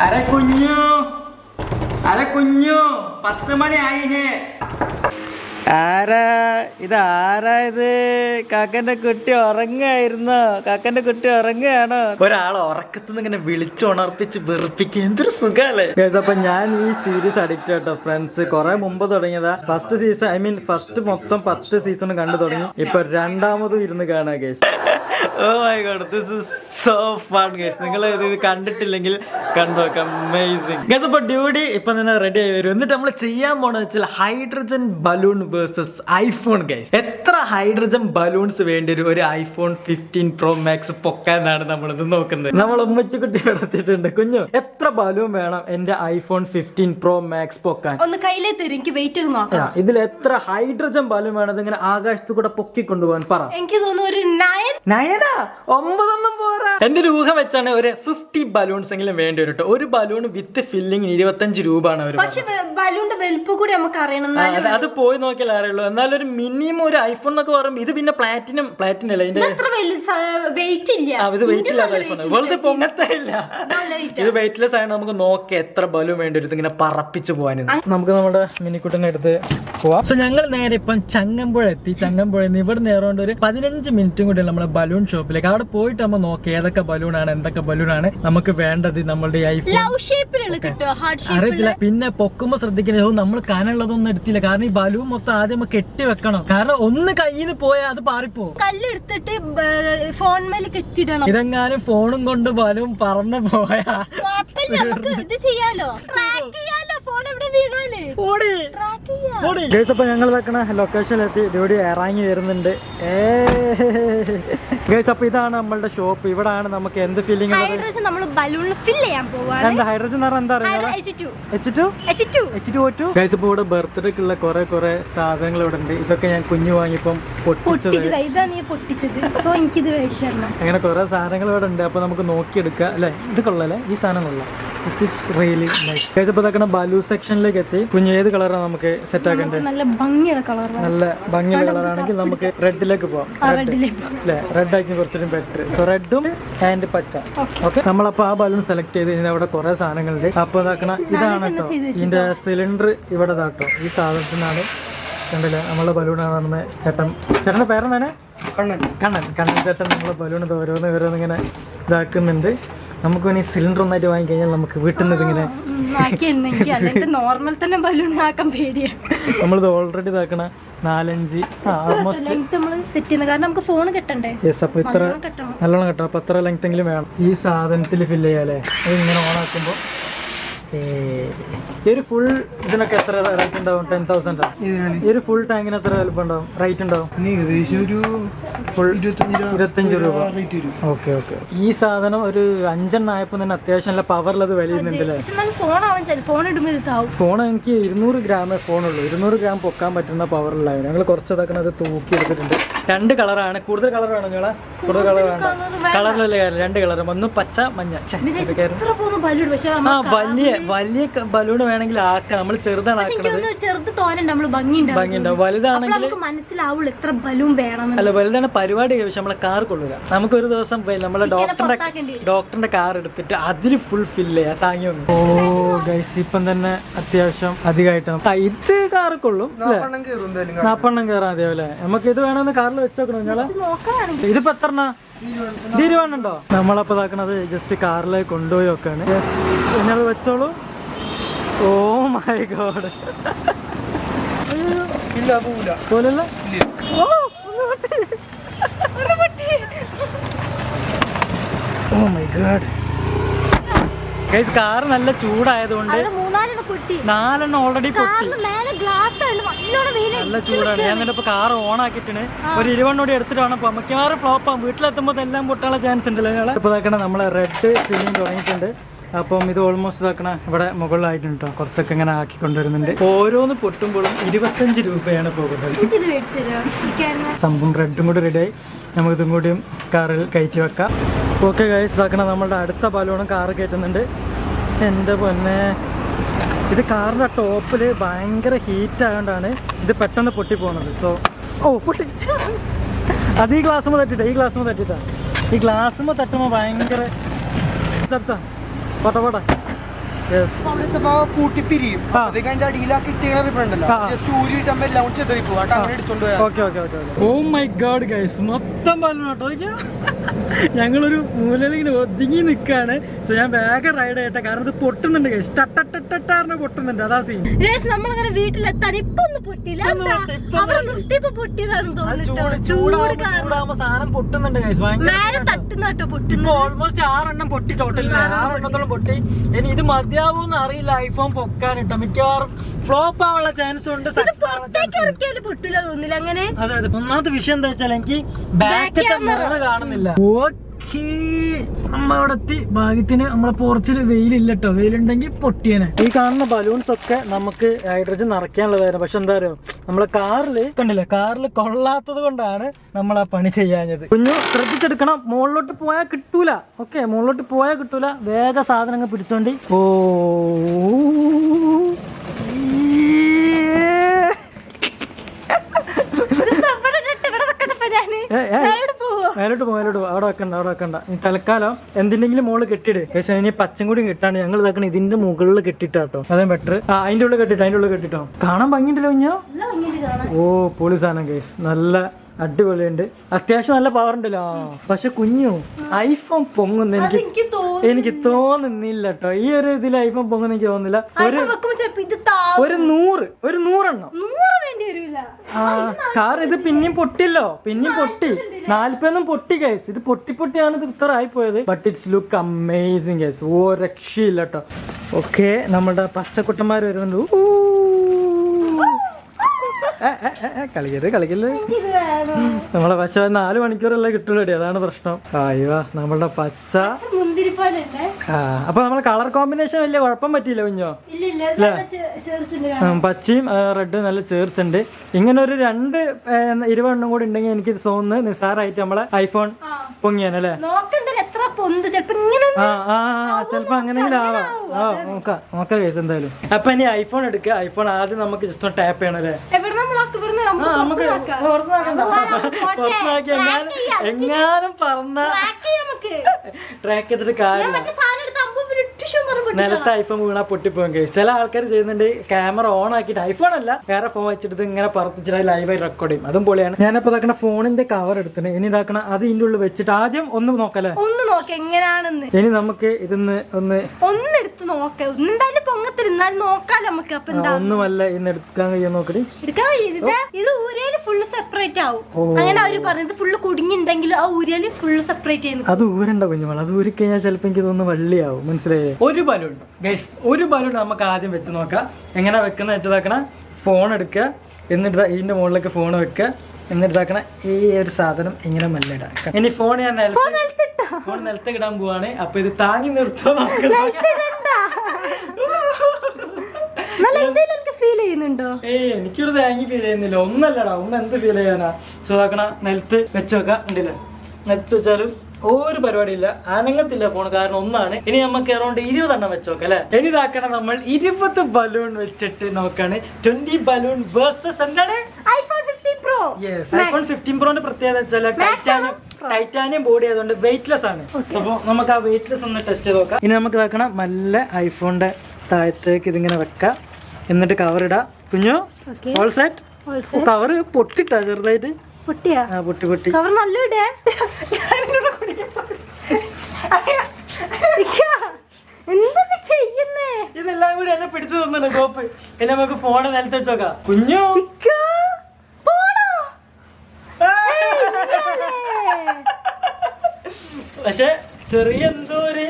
അരെ കുഞ്ഞു അരെ കുഞ്ഞു പത്ത് മണി ആയി ഹേ. ആരാ ഇത് ആരാ ഇത്? കാക്കന്റെ കുട്ടി ഉറങ്ങായിരുന്നോ കാക്കന്റെ കുട്ടി ഉറങ്ങുകയാണോ? ഒരാളെ ഉറക്കത്തുനിന്ന് ഇങ്ങനെ വിളിച്ചുണർപ്പിച്ച് വെറുപ്പിക്കുക. എന്തൊരു സുഖല്ലേ? അപ്പൊ ഞാൻ ഈ സീരീസ് അഡിക്റ്റ് ആട്ടോ ഫ്രണ്ട്സ് കുറെ മുമ്പ് തുടങ്ങിയതാ. First season I mean first മൊത്തം പത്ത് സീസൺ കണ്ടു തുടങ്ങി. ഇപ്പൊ രണ്ടാമതും ഇരുന്ന് കാണാ guys oh my God this is so fun guys നിങ്ങൾ ഇത് കണ്ടിട്ടില്ലെങ്കിൽ കണ്ടോക്ക് അമേസിംഗ് ഗേസ് അപ്പൊ ഡ്യൂട്ടി ഇപ്പൊ തന്നെ റെഡി ആയി വരും. എന്നിട്ട് നമ്മൾ ചെയ്യാൻ പോണെന്ന് വെച്ചാൽ hydrogen balloon versus iPhone guys എത്ര ഹൈഡ്രജൻ ബലൂൺസ് വേണ്ടി വരും ഒരു ഐഫോൺ ഫിഫ്റ്റീൻ പ്രോ മാക്സ് പൊക്കാന്നാണ് നമ്മൾ ഇത് നോക്കുന്നത്. നമ്മൾ ഉമ്മച്ചുകുട്ടി എടുത്തിട്ടുണ്ട് കുഞ്ഞു എത്ര ബലൂൺ വേണം എന്റെ ഐഫോൺ ഫിഫ്റ്റീൻ പ്രോ മാക്സ് പൊക്കാൻ? ഒന്ന് കയ്യിലേ തരും. എനിക്ക് വെയിറ്റ് നോക്കാം ഇതിൽ എത്ര ഹൈഡ്രജൻ ബലൂൺ വേണം? ഇങ്ങനെ ആകാശത്ത് കൂടെ പൊക്കി കൊണ്ടുപോകാൻ പറ. എനിക്ക് തോന്നുന്നു ഒരു നയൻ നയൻ നയന ഒമ്പതൊന്നും പോരാ. എന്റെ ഒരു ഊഹം വെച്ചാണ് ഒരു ഫിഫ്റ്റി ബലൂൺസ് എങ്കിലും വേണ്ടി വരും കേട്ടോ ഒരു ബലൂൺ വിത്ത് ഫില്ലിംഗ് ഇരുപത്തഞ്ച് രൂപയാണ് അവർ പക്ഷെ ബലൂണിന്റെ വലിപ്പം കൂടി നമുക്ക് അറിയണം. അത് പോയി നോക്കിയാൽ അറിയുള്ളൂ. എന്നാലും ഒരു മിനിമം ഒരു ഐഫോൺ എന്നൊക്കെ പറയുമ്പോൾ ഇത് പിന്നെ പ്ലാറ്റിനം പ്ലാറ്റിനം അല്ല? ഇതിന്റെ വെയിറ്റ് ഇല്ല. ഇത് വെയിറ്റ് ഇല്ലാത്ത ഐഫോൺ വെറുതെ പൊങ്ങത്തേ ഇല്ല. ഇത് വെയിറ്റ്ലെസ് ആണ്. നമുക്ക് നോക്കാം എത്ര ബലൂൺ വേണ്ടി വരും. ഇതിങ്ങനെ പറപ്പിച്ച് പോകാനും നമുക്ക് നമ്മുടെ മിനിക്കുട്ടനെ എടുത്ത് പോവാം. സോ ഞങ്ങൾ നേരെ ഇപ്പം ചങ്ങമ്പുഴ എത്തി. ചങ്ങമ്പുഴ ഇവിടെ നേരോണ്ട് ഒരു പതിനഞ്ച് മിനിറ്റും കൂടി നമ്മുടെ ബലൂൺ ഷോപ്പിലേക്ക് അവിടെ പോയിട്ട് നമ്മൾ നോക്കി ഏതൊക്കെ ബലൂൺ ആണ് എന്തൊക്കെ ബലൂൺ ആണ് നമുക്ക് വേണ്ടത് നമ്മളുടെ അറിയത്തില്ല. പിന്നെ പൊക്കുമ്പോ ശ്രദ്ധിക്കണോ നമ്മൾ കനുള്ളതൊന്നും എടുത്തില്ല. കാരണം ഈ ബലൂൺ മൊത്തം ആദ്യം നമുക്ക് കെട്ടി വെക്കണം. കാരണം ഒന്ന് കയ്യിൽ നിന്ന് പോയാൽ അത് പാറിപ്പോ കല്ലെടുത്തിട്ട് ഫോൺ മേലെ കെട്ടിടണം ഇതെങ്ങാനും ഫോണും കൊണ്ട് ബലൂൺ പറന്നു പോയാ ഇത് ചെയ്യാലോ. ഫോൺ എവിടെ വീണാൽ. അപ്പൊ ഞങ്ങൾ വെക്കണ ലൊക്കേഷനിലെത്തി ഇവിടെ ഇറങ്ങി വരുന്നുണ്ട്. ഗേഴ്സ് അപ്പൊ ഇതാണ് നമ്മളുടെ ഷോപ്പ് ഇവിടാണ് നമുക്ക് എന്ത് ഫീലിംഗ് ഹൈഡ്രജൻ നമ്മൾ ബലൂണിൽ ഫിൽ ചെയ്യാൻ പോവാണ്. എന്താ ഹൈഡ്രജൻ എന്ന് പറഞ്ഞാൽ എന്താ അറിയാം? ഇവിടെ ബർത്ത്ഡേക്കുള്ള കുറെ കുറെ സാധനങ്ങൾ ഇവിടെ ഉണ്ട്. ഇതൊക്കെ ഞാൻ കുഞ്ഞു വാങ്ങിപ്പം പൊട്ടിച്ചത്. പൊട്ടിച്ചതാ. ഇതാ നീ പൊട്ടിച്ചത്. സോ എനിക്കിത് മേടിച്ചു തരണം. അങ്ങനെ കുറെ സാധനങ്ങൾ ഇവിടെ ഉണ്ട്. അപ്പൊ നമുക്ക് നോക്കിയെടുക്കാം. അല്ലെ? ഇത് കൊള്ളല്ലേ ഈ സാധനം കൊള്ളാം. This is really nice guys ഇപ്പൊ ഇതൊക്കെ ബാലു സെക്ഷനിലേക്ക് എത്തി. കുഞ്ഞു ഏത് കളറാണ് നമുക്ക് സെറ്റ് ആക്കേണ്ടത് നല്ല ഭംഗിയുള്ള കളർ നല്ല ഭംഗിയുള്ള കളറാണെങ്കിൽ നമുക്ക് റെഡിലേക്ക് പോവാം. അല്ലേ റെഡ് ആക്കി കുറച്ചുകൂടി ബെറ്റർ സോ റെഡും ആൻഡ് പച്ച. ഓക്കെ നമ്മളപ്പോ ആ ബലൂൺ സെലക്ട് ചെയ്ത് കഴിഞ്ഞാൽ അവിടെ കുറെ സാധനങ്ങളുണ്ട്. അപ്പൊ ഇതാക്കണ ഇതാണ് കേട്ടോ. ഇതിന്റെ സിലിണ്ടർ ഇവിടെ ഇതാട്ടോ ഈ സാധനത്തിനാണ് കണ്ടില്ല? നമ്മളെ ബലൂൺ പറഞ്ഞ ചേട്ടൻ ചേട്ടന്റെ പേരെന്താണ്? കണ്ണൻ. കണ്ണൻ. കണ്ണൻ ചേട്ടൻ നമ്മളെ ബലൂൺ ഓരോന്ന് ഓരോന്ന് ഇങ്ങനെ ഇതാക്കുന്നുണ്ട്. നമുക്ക് വേണമെങ്കിൽ സിലിണ്ടർ ഒന്നായിട്ട് വാങ്ങിക്കഴിഞ്ഞാൽ നമുക്ക് വീട്ടിൽ നിന്ന് ഇതിങ്ങനെ ബാക്കി നോർമൽ തന്നെ ബലൂൺ ആക്കാൻ പേടിയാണ് നമ്മളിത് ഓൾറെഡി ഇതാക്കണ നാലഞ്ച് സെറ്റ് ചെയ്യുന്നത്? കാരണം നമുക്ക് ഫോൺ കെട്ടണ്ടേ? യെസ് അപ്പൊ ഇത്ര നല്ലോണം കെട്ടോ അപ്പൊ അത്ര ലെങ്ത് എങ്കിലും വേണം. ഈ സാധനത്തിൽ ഫില്ല് ചെയ്യാല്ലേ അത് ഇങ്ങനെ ഓൺ ആക്കുമ്പോ ഈ ഒരു ഫുൾ ഇതിനൊക്കെ എത്ര റേറ്റ് ഉണ്ടാവും? ടെൻ തൗസൻഡ് ഈ ഒരു ഫുൾ ടാങ്കിന് എത്ര വലുപ്പം ഉണ്ടാവും? റേറ്റ് ഉണ്ടാവും? ഏകദേശം ഒരു ഫുൾ ഇരുപത്തഞ്ച് രൂപ ഓക്കെ ഓക്കെ ഈ സാധനം ഒരു അഞ്ചെണ്ണം ആയപ്പോ തന്നെ അത്യാവശ്യം നല്ല പവറിലത് വലിയുന്നുണ്ടല്ലേ ഫോൺ എനിക്ക് ഇരുന്നൂറ് ഗ്രാമേ ഫോണുള്ളൂ ഇരുന്നൂറ് ഗ്രാം പൊക്കാൻ പറ്റുന്ന പവറുള്ളായിരുന്നു ഞങ്ങൾ കുറച്ച് ഇതാക്കുന്നത് തൂക്കി എടുത്തിട്ടുണ്ട്. രണ്ട് കളറാണ് കൂടുതൽ കളർ വേണം നിങ്ങളെ? കൂടുതൽ കളർ വേണം കളറിലല്ലേ കാര്യം രണ്ട് കളറും ഒന്ന് പച്ച മഞ്ഞ. ആ വലിയ. വലിയ ബലൂൺ വേണമെങ്കിൽ ആക്കാം. നമ്മൾ ചെറുതാണ് ആക്കുന്നത് ചെറുത് ഭംഗിയുണ്ടാവും ഭംഗിയുണ്ടാവും. വലുതാണെങ്കിൽ നമുക്ക് മനസ്സിലാവുള്ളൂ എത്ര ബലൂൺ വേണം അല്ല വലുതാണ് പരിപാടി പക്ഷെ നമ്മളെ കാർ കൊള്ളുക നമുക്ക് ഒരു ദിവസം നമ്മളെ ഡോക്ടറിന്റെ ഡോക്ടറിന്റെ കാർ എടുത്തിട്ട് അതിൽ ഫുൾ ഫില്ല് ചെയ്യാം. സാങ്യം ഓ ഗൈസ് ഇപ്പം തന്നെ അത്യാവശ്യം അധികമായിട്ടാണ് ഇത് കാർ കൊള്ളും നാപ്പണ്ണം കയറാൻ അതേപോലെ നമുക്ക് ഇത് വേണമെന്ന് കാറിൽ വെച്ചോക്കണം നിങ്ങളെ ഇതിപ്പോ എത്ര തീരുമാനമുണ്ടോ നമ്മളപ്പോ ഇതാക്കണത് ജസ്റ്റ് കാറിലേക്ക് കൊണ്ടുപോയി വെക്കാണ് നിങ്ങൾ വെച്ചോളൂ. ഓ മൈ ഗോഡ് ഇല്ല പോവില്ല. പോലല്ല ഇല്ല. Oh my God guys car നല്ല ചൂടായതുകൊണ്ട് നാലെണ്ണം ഓൾറെഡി പൊട്ടി കാറിന് മേലെ ഗ്ലാസ് ഉണ്ട് നല്ലോണം വെയിൽ നല്ല ചൂടാണ്. ഞാൻ നിന്റെ ഇപ്പൊ കാർ ഓൺ ആക്കിയിട്ടാണ്. ഒരു ഇരുവണ്ണോടി എടുത്തിട്ടാണ് അപ്പൊ മിക്കവാറും ഫ്ലോപ്പ് ആകും വീട്ടിലെത്തുമ്പോൾ എല്ലാം പൊട്ടാനുള്ള ചാൻസ് ഉണ്ടല്ലോ ഞങ്ങളെ ഇപ്പൊ ഇതാക്കണ നമ്മളെ റെഡ് ഫിലിം തുടങ്ങിയിട്ടുണ്ട്. അപ്പം ഇത് ഓൾമോസ്റ്റ് ഇതാക്കണ ഇവിടെ മുകളിലായിട്ടുണ്ട് കേട്ടോ കുറച്ചൊക്കെ ഇങ്ങനെ ആക്കി കൊണ്ടുവരുന്നുണ്ട് ഓരോന്ന് പൊട്ടുമ്പോഴും ഇരുപത്തഞ്ച് രൂപയാണ് പോകുന്നത്. സംഭവം റെഡും കൂടി റെഡിയായി നമുക്ക് ഇതും കൂടിയും കാറിൽ കയറ്റി വെക്കാം. ഓക്കെ ഗൈസ് ഇതാക്കണ നമ്മളുടെ അടുത്ത ബലൂണും കാറ് കയറ്റുന്നുണ്ട് എന്റെ പൊന്നെ. ഇത് കാറിന്റെ ടോപ്പിൽ ഭയങ്കര ഹീറ്റ് ആയതുകൊണ്ടാണ് ഇത് പെട്ടെന്ന് പൊട്ടി പോകുന്നത്. സോ ഓ പൊട്ടി. അത് ഈ ഗ്ലാസ്സുമ്പോൾ തട്ടിട്ടാ ഈ ഗ്ലാസ്സുമ്പോൾ തട്ടിട്ടാ ഈ ഗ്ലാസ്സുമ്പോൾ തട്ടുമ്പോൾ ഭയങ്കര തട്ടാ പോട്ടെ പോട്ടെ. കൂട്ടി പിരിയും. അപ്പോഴത്തേക്ക് അതിന്റെ അടിയിലാക്കി ഇട്ടിങ്ങനെ റിബൺ ഉണ്ടല്ലോ ആ. ജസ്റ്റ് ഊരി ഇട്ടുമ്പോ എല്ലാം കൂടി ചെതറി പോകും അങ്ങനെ എടുത്തോണ്ട് പോയാൽ okay okay okay oh my God guys മൊത്തം. ഞങ്ങളൊരു മൂലയിലിങ്ങനെ ഒതുങ്ങി നിൽക്കാണ് സോ ഞാൻ വേഗം റൈഡ് ചെയ്യട്ടെ. കാരണം ഇത് പൊട്ടുന്നുണ്ട് ഗൈസ് ടട്ടട്ടട്ടാറിന് പൊട്ടുന്നുണ്ട്. അതാ സീൻ നമ്മളങ്ങനെ വീട്ടിലെത്താൻ ഇപ്പൊ ഒന്ന് പൊട്ടില്ല ഇപ്പൊ എന്താ? പൊട്ടി, ഇപ്പൊ അവിടെ പൊട്ടി. പൊട്ടിയതാണെന്ന് തോന്നിട്ടോ ചൂട് കാരണം. സാധനം പൊട്ടുന്നുണ്ട് ഗൈസ് ഭയങ്കര തട്ടുന്ന കേട്ടോ ഇപ്പൊ പൊട്ടുന്നത് ഓൾമോസ്റ്റ് ആറെണ്ണം പൊട്ടി. ടോട്ടൽ ആറെണ്ണത്തോളം പൊട്ടി. ഇനി ഇത് മതിയാവൂന്ന് അറിയില്ല. ഐഫോൺ പൊക്കാൻ കേട്ടോ മിക്കവാറും ഫ്ലോപ്പ് ആവാനുള്ള ചാൻസ് ഉണ്ട് പൊട്ടില്ല തോന്നില്ല അങ്ങനെ അതെ അതെ. ഒന്നാമത്തെ വിഷയം എന്താ വെച്ചാൽ എനിക്ക് ബാക്കത്തെ camera. കാണുന്നില്ല. ഓക്കേ നമ്മളവിടെ എത്തി. ഭാഗ്യത്തിന് നമ്മളെ പോർച്ചിൽ വെയിലില്ല കേട്ടോ വെയിലുണ്ടെങ്കിൽ പൊട്ടിയനെ. ഈ കാണുന്ന ബലൂൺസ് ഒക്കെ നമുക്ക് ഹൈഡ്രജൻ നിറയ്ക്കാനുള്ളതായിരുന്നു പക്ഷെ എന്താ പറയുക നമ്മളെ കാറിൽ കണ്ടില്ലേ? കാറിൽ കൊള്ളാത്തത് കൊണ്ടാണ് നമ്മൾ ആ പണി ചെയ്യാഞ്ഞത്. കുഞ്ഞു ശ്രദ്ധിച്ചെടുക്കണം. മുകളിലോട്ട് പോയാൽ കിട്ടൂല. ഓക്കെ മുകളിലോട്ട് പോയാൽ കിട്ടൂല. വേഗ സാധനങ്ങൾ പിടിച്ചോണ്ടി. ഓ. മേലോട്ട് മേലോട്ട് അവിടെ വെക്കണ്ട അവിടെ വെക്കണ്ട. ഇനി തൽക്കാലം എന്തിന്റെങ്കിലും മുകളിൽ കെട്ടിട്. പക്ഷെ ഇനി പച്ചം കൂടി കിട്ടാണ്ട് ഞങ്ങൾ ഇതാക്കണം ഇതിന്റെ മുകളിൽ കെട്ടിട്ടാട്ടോ. അതേ ബെറ്റർ ആ അതിന്റെ ഉള്ളിൽ കെട്ടിട്ടോ അതിന്റെ ഉള്ളിൽ കെട്ടിട്ടോ. കാണാൻ ഭംഗിയുണ്ടല്ലോ കുഞ്ഞോ. ഓ പൊളി സാധനം കേസ് നല്ല അടിപൊളിയുണ്ട്. അത്യാവശ്യം നല്ല പവർ ഉണ്ടല്ലോ. പക്ഷെ കുഞ്ഞു ഐഫോൺ പൊങ്ങുന്ന എനിക്ക് എനിക്ക് തോന്നുന്നു എനിക്ക് തോന്നുന്നില്ല കേട്ടോ ഈ ഒരു ഇതിൽ ഐഫോൺ പൊങ്ങുന്ന എനിക്ക് തോന്നുന്നില്ല. ഒരു ഒരു നൂറ് ഒരു നൂറെണ്ണം. ആ കാർ ഇത് പിന്നെയും പൊട്ടില്ലോ പിന്നെയും പൊട്ടി. നാല്പതൊന്നും പൊട്ടി കേസ് ഇത് പൊട്ടി പൊട്ടിയാണ് ഇത് ഇത്ര ആയിപ്പോയത് but it's look amazing guys oh രക്ഷയില്ല കേട്ടോ ഓക്കെ നമ്മുടെ പച്ചക്കുട്ടന്മാർ വരുന്നുണ്ട്. ഊ. കളിക്കരുത് കളിക്കരുത്. നമ്മളെ പശ നാല് മണിക്കൂറല്ലേ കിട്ടുള്ളൂ അതാണ് പ്രശ്നം. അയ്യോ നമ്മളുടെ പച്ച. ആ അപ്പൊ നമ്മളെ കളർ കോമ്പിനേഷൻ വലിയ കുഴപ്പം പറ്റിയില്ല കുഞ്ഞോ? പച്ചയും റെഡും നല്ല ചേർച്ചുണ്ട്. ഇങ്ങനെ ഒരു രണ്ട് ഏ, കൂടി ഉണ്ടെങ്കിൽ എനിക്ക് തോന്നുന്നു നിസ്സാരമായിട്ട് നമ്മളെ ഐഫോൺ പൊങ്ങിയാനല്ലേ? ചിലപ്പോ അങ്ങനെയെങ്കിലും ആവാം നോക്കാം നോക്കാം കേസ് എന്തായാലും. അപ്പൊ ഇനി ഐഫോൺ എടുക്കുക ഐഫോൺ ആദ്യം നമുക്ക് ജസ്റ്റ് ടാപ്പ് ചെയ്യണല്ലേ? എങ്ങാനും പറഞ്ഞ ട്രാക്ക് ചെയ്തിട്ട് ഞാൻ നിലത്ത് ഐഫോൺ വീണാ പൊട്ടിപ്പോകും കേസ് ചില ആൾക്കാർ ചെയ്യുന്നുണ്ട് ക്യാമറ ഓൺ ആക്കിയിട്ട് ഐഫോൺ അല്ല വേറെ ഫോൺ വെച്ചിട്ട് ഇങ്ങനെ പറപ്പിച്ചിട്ട് ലൈവായി റെക്കോർഡ് ചെയ്യും. അതും പൊളിയാണ്. ഞാനിപ്പോ ഇതാക്കണ ഫോണിന്റെ കവർ എടുത്തിന് ഇനി ഇതാക്കണ അത് ഇതിന്റെ ഉള്ളിൽ വെച്ചിട്ട് ആദ്യം ഒന്ന് നോക്കല്ലേ? ഒന്ന് നോക്ക എങ്ങനെയാണെന്ന് ഇനി നമുക്ക് ഇതിന്ന് ഒന്ന് ഒന്ന് എടുത്ത് നോക്ക. എന്തായാലും പൊങ്ങത്തിൽ നോക്കാം നമുക്ക്. അപ്പൊ ഒന്നുമല്ല ഇന്ന് എടുക്കാൻ കഴിയാൻ നോക്കടി? എടുക്കാൻ ഇത് ഊരയിൽ ഫുള്ള് സെപ്പറേറ്റ് ആവും. അങ്ങനെ അവർ പറഞ്ഞത് ഫുള്ള് കുടുങ്ങിണ്ടെങ്കിലും ആ ഊരയിൽ ഫുള്ള് സെപ്പറേറ്റ് ചെയ്യുന്നു അത് ഊരണ്ട കുഞ്ഞുമോൾ അത് ഊരി കഴിഞ്ഞാൽ ചിലപ്പോ എനിക്ക് തോന്നുന്നു വള്ളിയാവും. മനസ്സിലായേ? ഒരു ബലൂൺ ഗൈസ് ഒരു ബലൂൺ നമുക്ക് ആദ്യം വെച്ച് നോക്കാം. എങ്ങനെ വെക്കുന്ന വെച്ചതാക്കണ? ഫോൺ എടുക്കുക. എന്നിട്ട് ഇതിന്റെ മുകളിലേക്ക് ഫോൺ വെക്കുക. എന്നിട്ട് ഈ ഒരു സാധനം ഇങ്ങനെ മെല്ലിടാം ഇനി ഫോൺ ഞാൻ ഫോൺ നിലത്ത് ഇടാൻ പോവാണ്. അപ്പൊ ഇത് താങ്ങി നിർത്തുന്നുണ്ടോ നമുക്ക്. ഫീൽ ചെയ്യുന്നുണ്ടോ? ഏയ് എനിക്കൊരു താങ്ങി ഫീൽ ചെയ്യുന്നില്ല. ഒന്നല്ലടാ ഒന്ന് എന്ത് ഫീൽ ചെയ്യാനാ? സോ നിലത്ത് വെച്ച് വെക്കാം ഉണ്ടല്ലേ നിലത്ത് വെച്ചാലും ഒരു പരിപാടിയില്ല. അനങ്ങത്തില്ല ഫോൺ കാരണം ഒന്നാണ്. ഇനി നമുക്ക് അറൗണ്ട് ഇരുപതെണ്ണം വെച്ച് നോക്കാം അല്ലെ? ഇനി ഇതാക്കണം നമ്മൾ ഇരുപത് ബലൂൺ വെച്ചിട്ട് നോക്കാണ്. ട്വന്റി ബലൂൺ വേഴ്സസ് എന്താണ്? യെസ് ഐഫോൺ ഫിഫ്റ്റീൻ പ്രോന്റെ പ്രത്യേകത വെച്ചാൽ ടൈറ്റാനിയം ടൈറ്റാനിയം ബോഡി ആയതുകൊണ്ട് വെയിറ്റ്ലെസ് ആണ്. അപ്പോൾ നമുക്ക് ആ വെയിറ്റ്ലെസ് ഒന്ന് ടെസ്റ്റ് ചെയ്ത് നോക്കാം. ഇനി നമുക്ക് ഇതാക്കണം നല്ല ഐഫോണിന്റെ താഴത്തേക്ക് ഇതിങ്ങനെ വെക്കാം. എന്നിട്ട് കവർ ഇടാം. കുഞ്ഞു ഓൾ സെറ്റ് കവർ പൊട്ടിട്ടാ ചെറുതായിട്ട്. പൊട്ടിയാ? പൊട്ടി പൊട്ടി. കവർ നല്ല ഇടേ. എന്താ നീ ചെയ്യുന്നേ? ഇതെല്ലാം കൂടി എന്നെ പിടിച്ചു തന്നു കോപ്പ്. ഇനി നമുക്ക് ഫോണ് നിലത്ത് വെച്ച് നോക്കാം. കുഞ്ഞു. ഇക്കാ, പോടാ. ആ! ഇയാളെ. പക്ഷെ ചെറിയ എന്തോ ഒരു.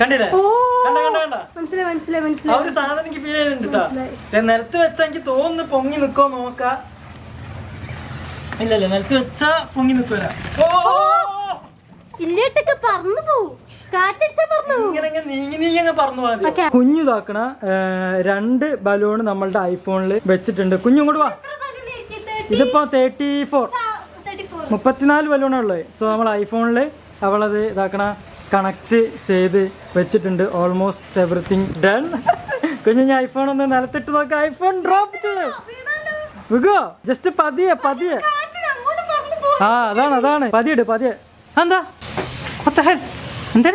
കണ്ടില്ലേ? ഓ കണ്ട കണ്ട കണ്ട. മനസ്സിലായി മനസ്സിലായി ആ മനസ്സിലായി ഒരു സാധനം എനിക്ക് ഫീൽ നിലത്ത് വെച്ചാ എനിക്ക് തോന്നുന്നു പൊങ്ങി നിക്കോ നോക്ക ഇല്ല ഇല്ല നിലത്ത് വെച്ചാ പൊങ്ങി നിക്കൂല. ഓ ഇല്ലേട്ടൊക്കെ പറന്നു പോവും. കാറ്റടിച്ചാ താക്കണ രണ്ട് ബലൂൺ നമ്മളുടെ ഐഫോണിൽ വെച്ചിട്ടുണ്ട്. കുഞ്ഞു ഇങ്ങോട്ട് വാ. ഇതിപ്പോ തേർട്ടി ഫോർ. മുപ്പത്തിനാല് ബലൂണുള്ളത് സോ നമ്മൾ ഐഫോണിൽ അവളത് ഇതാക്കണ കണക്ട് ചെയ്ത് വെച്ചിട്ടുണ്ട്. ഓൾമോസ്റ്റ് എവറിത്തിങ് ഡൺ കുഞ്ഞു ഐഫോൺ ഒന്ന് നിലത്തിട്ട് നോക്കാം. ഐഫോൺ ഡ്രോപ്പ് ചെയ്ത്? വിഗോ ജസ്റ്റ് പതിയെ പതിയെ. ആ അതാണ് അതാണ്. പതിയിട് പതിയെ. എന്താ? എന്താ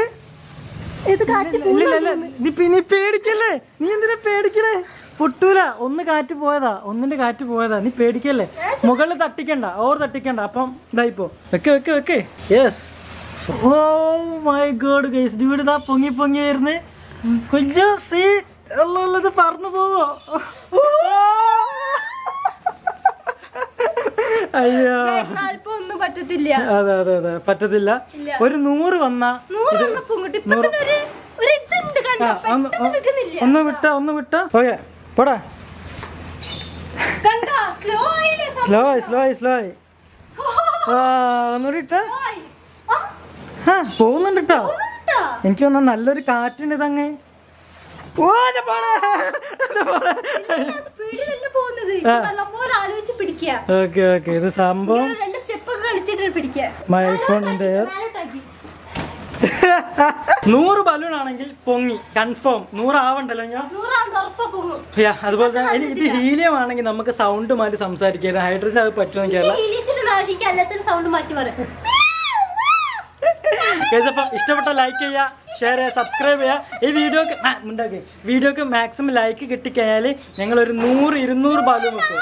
നീ പേടിക്കല്ലേ? നീ എന്തിനാ പേടിക്കണേ? പൊട്ടൂല. ഒന്ന് കാറ്റ് പോയതാ. ഒന്നിന്റെ കാറ്റ് പോയതാ. നീ പേടിക്കല്ലേ? മുകളിൽ തട്ടിക്കണ്ട. ഓർ തട്ടിക്കണ്ട. അപ്പം ഇതായിപ്പോ. വെക്ക് വെക്ക് വെക്ക്. Yes oh my God guys dude ഇതാ പൊങ്ങി പൊങ്ങി വരുന്നേ. കുഞ്ഞു സീ. ഉള്ളത് പറന്നു പോവോ. അയ്യോ. ഒന്നും പറ്റത്തില്ല. അതെ അതെ അതെ. പറ്റത്തില്ല. ഒരു നൂറ് വന്നാ ഒന്ന് വിട്ട ഒന്ന് വിട്ട. ഓക്കെ പോടാ. സ്ലോ ആയി സ്ലോ ആയി സ്ലോ ആയി. ഒന്നുകൂടി ഇട്ട. ആ, പോകുന്നുണ്ട് കേട്ടോ എനിക്ക് തോന്നുന്നു നല്ലൊരു കാറ്റുണ്ട് ഇതങ്ങ് ഓക്കെ ഓക്കെ. ഇത് സംഭവം മൈ ഫോൺ നൂറ് ബലൂൺ ആണെങ്കിൽ പൊങ്ങി കൺഫേം നൂറാവണ്ടല്ലോ ഞാൻ? അതുപോലെ തന്നെ ഇത് ഹീലിയം ആണെങ്കിൽ നമുക്ക് സൗണ്ട് മാറ്റി സംസാരിക്കാം. ഹൈഡ്രസ് അത് പറ്റുമെന്ന് കേരള? സൗണ്ട് മാറ്റി പറയും അപ്പം ഇഷ്ടപ്പെട്ട ലൈക്ക് ചെയ്യുക ഷെയർ ചെയ്യുക സബ്സ്ക്രൈബ് ചെയ്യുക ഈ വീഡിയോക്ക് ഉണ്ടാക്കി വീഡിയോക്ക് മാക്സിമം ലൈക്ക് കിട്ടിക്കഴിഞ്ഞാൽ ഞങ്ങൾ ഒരു നൂറ് ഇരുന്നൂറ് ബാലും വെക്കും.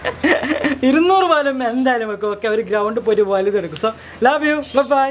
ഇരുന്നൂറ് ബാലും എന്തായാലും വെക്കും. ഓക്കെ ഒരു ഗ്രൗണ്ട് പോയിട്ട് വലുതെടുക്കും. So love you bye